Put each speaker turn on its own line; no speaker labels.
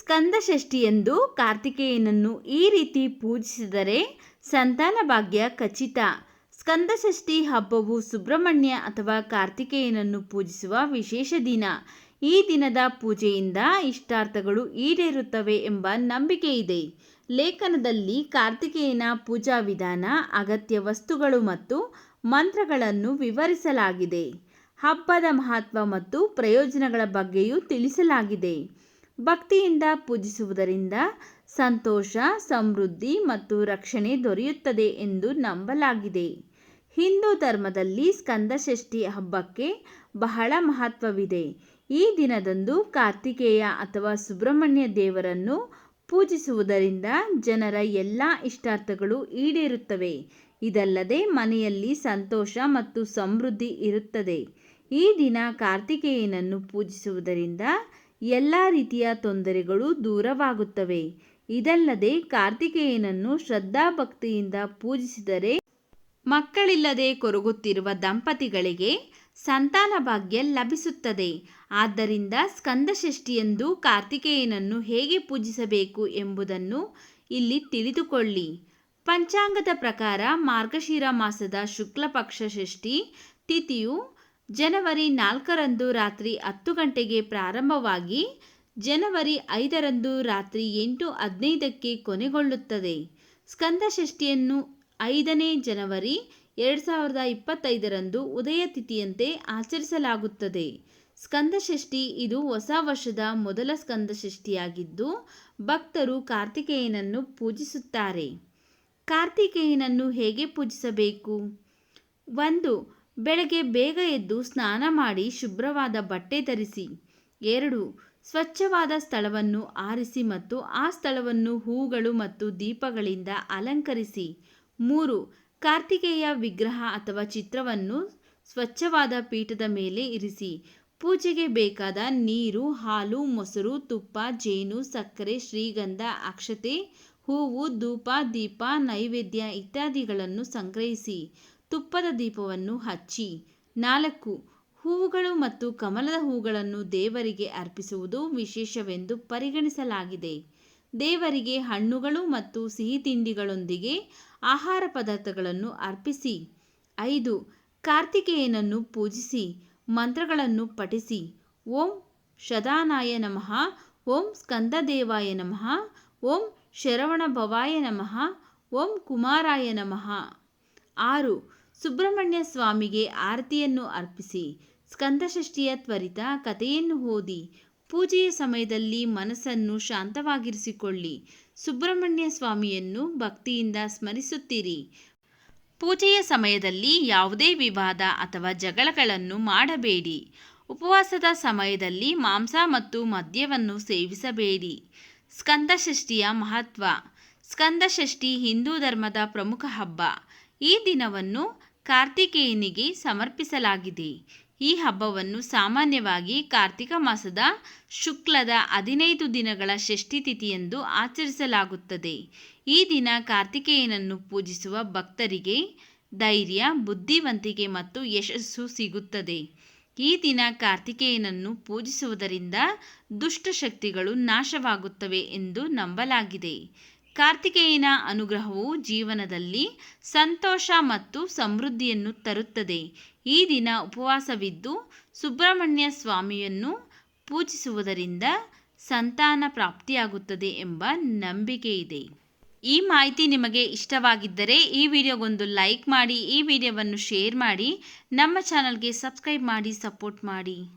ಸ್ಕಂದಷಷ್ಠಿಯಂದು ಕಾರ್ತಿಕೇಯನನ್ನು ಈ ರೀತಿ ಪೂಜಿಸಿದರೆ ಸಂತಾನ ಭಾಗ್ಯ ಖಚಿತ. ಸ್ಕಂದಷಷ್ಠಿ ಹಬ್ಬವು ಸುಬ್ರಹ್ಮಣ್ಯ ಅಥವಾ ಕಾರ್ತಿಕೇಯನನ್ನು ಪೂಜಿಸುವ ವಿಶೇಷ ದಿನ. ಈ ದಿನದ ಪೂಜೆಯಿಂದ ಇಷ್ಟಾರ್ಥಗಳು ಈಡೇರುತ್ತವೆ ಎಂಬ ನಂಬಿಕೆ ಇದೆ. ಲೇಖನದಲ್ಲಿ ಕಾರ್ತಿಕೇಯನ ಪೂಜಾ ವಿಧಾನ, ಅಗತ್ಯ ವಸ್ತುಗಳು ಮತ್ತು ಮಂತ್ರಗಳನ್ನು ವಿವರಿಸಲಾಗಿದೆ. ಹಬ್ಬದ ಮಹತ್ವ ಮತ್ತು ಪ್ರಯೋಜನಗಳ ಬಗ್ಗೆಯೂ ತಿಳಿಸಲಾಗಿದೆ. ಭಕ್ತಿಯಿಂದ ಪೂಜಿಸುವುದರಿಂದ ಸಂತೋಷ, ಸಮೃದ್ಧಿ ಮತ್ತು ರಕ್ಷಣೆ ದೊರೆಯುತ್ತದೆ ಎಂದು ನಂಬಲಾಗಿದೆ. ಹಿಂದೂ ಧರ್ಮದಲ್ಲಿ ಸ್ಕಂದಷಷ್ಠಿ ಹಬ್ಬಕ್ಕೆ ಬಹಳ ಮಹತ್ವವಿದೆ. ಈ ದಿನದಂದು ಕಾರ್ತಿಕೇಯ ಅಥವಾ ಸುಬ್ರಹ್ಮಣ್ಯ ದೇವರನ್ನು ಪೂಜಿಸುವುದರಿಂದ ಜನರ ಎಲ್ಲ ಇಷ್ಟಾರ್ಥಗಳು ಈಡೇರುತ್ತವೆ. ಇದಲ್ಲದೆ ಮನೆಯಲ್ಲಿ ಸಂತೋಷ ಮತ್ತು ಸಮೃದ್ಧಿ ಇರುತ್ತದೆ. ಈ ದಿನ ಕಾರ್ತಿಕೇಯನನ್ನು ಪೂಜಿಸುವುದರಿಂದ ಎಲ್ಲ ರೀತಿಯ ತೊಂದರೆಗಳು ದೂರವಾಗುತ್ತವೆ. ಇದಲ್ಲದೆ ಕಾರ್ತಿಕೇಯನನ್ನು ಶ್ರದ್ಧಾಭಕ್ತಿಯಿಂದ ಪೂಜಿಸಿದರೆ ಮಕ್ಕಳಿಲ್ಲದೆ ಕೊರಗುತ್ತಿರುವ ದಂಪತಿಗಳಿಗೆ ಸಂತಾನ ಭಾಗ್ಯ ಲಭಿಸುತ್ತದೆ. ಆದ್ದರಿಂದ ಸ್ಕಂದಷಷ್ಠಿಯಂದು ಕಾರ್ತಿಕೇಯನನ್ನು ಹೇಗೆ ಪೂಜಿಸಬೇಕು ಎಂಬುದನ್ನು ಇಲ್ಲಿ ತಿಳಿದುಕೊಳ್ಳಿ. ಪಂಚಾಂಗದ ಪ್ರಕಾರ ಮಾರ್ಗಶಿರ ಮಾಸದ ಶುಕ್ಲ ಪಕ್ಷ ಷಷ್ಠಿ ತಿಥಿಯು ಜನವರಿ ನಾಲ್ಕರಂದು ರಾತ್ರಿ ಹತ್ತು ಗಂಟೆಗೆ ಪ್ರಾರಂಭವಾಗಿ ಜನವರಿ ಐದರಂದು ರಾತ್ರಿ ಎಂಟು ಹದಿನೈದಕ್ಕೆ ಕೊನೆಗೊಳ್ಳುತ್ತದೆ. ಸ್ಕಂದಷಷ್ಠಿಯನ್ನು ಐದನೇ ಜನವರಿ ಎರಡು ಸಾವಿರದ ಇಪ್ಪತ್ತೈದರಂದು ಉದಯ ತಿಥಿಯಂತೆ ಆಚರಿಸಲಾಗುತ್ತದೆ. ಸ್ಕಂದಷಷ್ಠಿ ಇದು ಹೊಸ ವರ್ಷದ ಮೊದಲ ಸ್ಕಂದಷಷ್ಠಿಯಾಗಿದ್ದು ಭಕ್ತರು ಕಾರ್ತಿಕೇಯನನ್ನು ಪೂಜಿಸುತ್ತಾರೆ. ಕಾರ್ತಿಕೇಯನನ್ನು ಹೇಗೆ ಪೂಜಿಸಬೇಕು? ಒಂದು ಬೆಳಗ್ಗೆ ಬೇಗ ಎದ್ದು ಸ್ನಾನ ಮಾಡಿ ಶುಭ್ರವಾದ ಬಟ್ಟೆ ಧರಿಸಿ. ಎರಡು, ಸ್ವಚ್ಛವಾದ ಸ್ಥಳವನ್ನು ಆರಿಸಿ ಮತ್ತು ಆ ಸ್ಥಳವನ್ನು ಹೂಗಳು ಮತ್ತು ದೀಪಗಳಿಂದ ಅಲಂಕರಿಸಿ. ಮೂರು, ಕಾರ್ತಿಕೇಯ ವಿಗ್ರಹ ಅಥವಾ ಚಿತ್ರವನ್ನು ಸ್ವಚ್ಛವಾದ ಪೀಠದ ಮೇಲೆ ಇರಿಸಿ. ಪೂಜೆಗೆ ಬೇಕಾದ ನೀರು, ಹಾಲು, ಮೊಸರು, ತುಪ್ಪ, ಜೇನು, ಸಕ್ಕರೆ, ಶ್ರೀಗಂಧ, ಅಕ್ಷತೆ ಹೂವು, ಧೂಪ, ದೀಪ, ನೈವೇದ್ಯ ಇತ್ಯಾದಿಗಳನ್ನು ಸಂಗ್ರಹಿಸಿ ತುಪ್ಪದ ದೀಪವನ್ನು ಹಚ್ಚಿ. ನಾಲ್ಕು, ಹೂವುಗಳು ಮತ್ತು ಕಮಲದ ಹೂಗಳನ್ನು ದೇವರಿಗೆ ಅರ್ಪಿಸುವುದು ವಿಶೇಷವೆಂದು ಪರಿಗಣಿಸಲಾಗಿದೆ. ದೇವರಿಗೆ ಹಣ್ಣುಗಳು ಮತ್ತು ಸಿಹಿ ತಿಂಡಿಗಳೊಂದಿಗೆ ಆಹಾರ ಪದಾರ್ಥಗಳನ್ನು ಅರ್ಪಿಸಿ. ಐದು, ಕಾರ್ತಿಕೇಯನನ್ನು ಪೂಜಿಸಿ, ಮಂತ್ರಗಳನ್ನು ಪಠಿಸಿ. ಓಂ ಶದಾನಾಯ ನಮಃ, ಓಂ ಸ್ಕಂದದೇವಾಯ ನಮಃ, ಓಂ ಶರವಣ ಭವಾಯ ನಮಃ, ಓಂ ಕುಮಾರಾಯ ನಮಃ. ಆರು, ಸುಬ್ರಹ್ಮಣ್ಯ ಸ್ವಾಮಿಗೆ ಆರತಿಯನ್ನು ಅರ್ಪಿಸಿ ಸ್ಕಂದಷಷ್ಠಿಯ ತ್ವರಿತ ಕಥೆಯನ್ನು ಓದಿ, ಪೂಜೆಯ ಸಮಯದಲ್ಲಿ ಮನಸ್ಸನ್ನು ಶಾಂತವಾಗಿರಿಸಿಕೊಳ್ಳಿ, ಸುಬ್ರಹ್ಮಣ್ಯ ಸ್ವಾಮಿಯನ್ನು ಭಕ್ತಿಯಿಂದ ಸ್ಮರಿಸುತ್ತೀರಿ. ಪೂಜೆಯ ಸಮಯದಲ್ಲಿ ಯಾವುದೇ ವಿವಾದ ಅಥವಾ ಜಗಳಗಳನ್ನು ಮಾಡಬೇಡಿ. ಉಪವಾಸದ ಸಮಯದಲ್ಲಿ ಮಾಂಸ ಮತ್ತು ಮದ್ಯವನ್ನು ಸೇವಿಸಬೇಡಿ. ಸ್ಕಂದಷಷ್ಠಿಯ ಮಹತ್ವ. ಸ್ಕಂದಷಷ್ಠಿ ಹಿಂದೂ ಧರ್ಮದ ಪ್ರಮುಖ ಹಬ್ಬ. ಈ ದಿನವನ್ನು ಕಾರ್ತಿಕೇಯನಿಗೆ ಸಮರ್ಪಿಸಲಾಗಿದೆ. ಈ ಹಬ್ಬವನ್ನು ಸಾಮಾನ್ಯವಾಗಿ ಕಾರ್ತಿಕ ಮಾಸದ ಶುಕ್ಲದ ಹದಿನೈದು ದಿನಗಳ ಷಷ್ಠಿ ತಿಥಿಯೆಂದು ಆಚರಿಸಲಾಗುತ್ತದೆ. ಈ ದಿನ ಕಾರ್ತಿಕೇಯನನ್ನು ಪೂಜಿಸುವ ಭಕ್ತರಿಗೆ ಧೈರ್ಯ, ಬುದ್ಧಿವಂತಿಕೆ ಮತ್ತು ಯಶಸ್ಸು ಸಿಗುತ್ತದೆ. ಈ ದಿನ ಕಾರ್ತಿಕೇಯನನ್ನು ಪೂಜಿಸುವುದರಿಂದ ದುಷ್ಟಶಕ್ತಿಗಳು ನಾಶವಾಗುತ್ತವೆ ಎಂದು ನಂಬಲಾಗಿದೆ. ಕಾರ್ತಿಕೇಯನ ಅನುಗ್ರಹವು ಜೀವನದಲ್ಲಿ ಸಂತೋಷ ಮತ್ತು ಸಮೃದ್ಧಿಯನ್ನು ತರುತ್ತದೆ. ಈ ದಿನ ಉಪವಾಸವಿದ್ದು ಸುಬ್ರಹ್ಮಣ್ಯ ಸ್ವಾಮಿಯನ್ನು ಪೂಜಿಸುವುದರಿಂದ ಸಂತಾನ ಪ್ರಾಪ್ತಿಯಾಗುತ್ತದೆ ಎಂಬ ನಂಬಿಕೆ ಇದೆ ಈ ಮಾಹಿತಿ ನಿಮಗೆ ಇಷ್ಟವಾಗಿದ್ದರೆ ಈ ವಿಡಿಯೋಗೊಂದು ಲೈಕ್ ಮಾಡಿ, ಈ ವಿಡಿಯೋವನ್ನು ಶೇರ್ ಮಾಡಿ, ನಮ್ಮ ಚಾನಲ್ಗೆ ಸಬ್ಸ್ಕ್ರೈಬ್ ಮಾಡಿ, ಸಪೋರ್ಟ್ ಮಾಡಿ.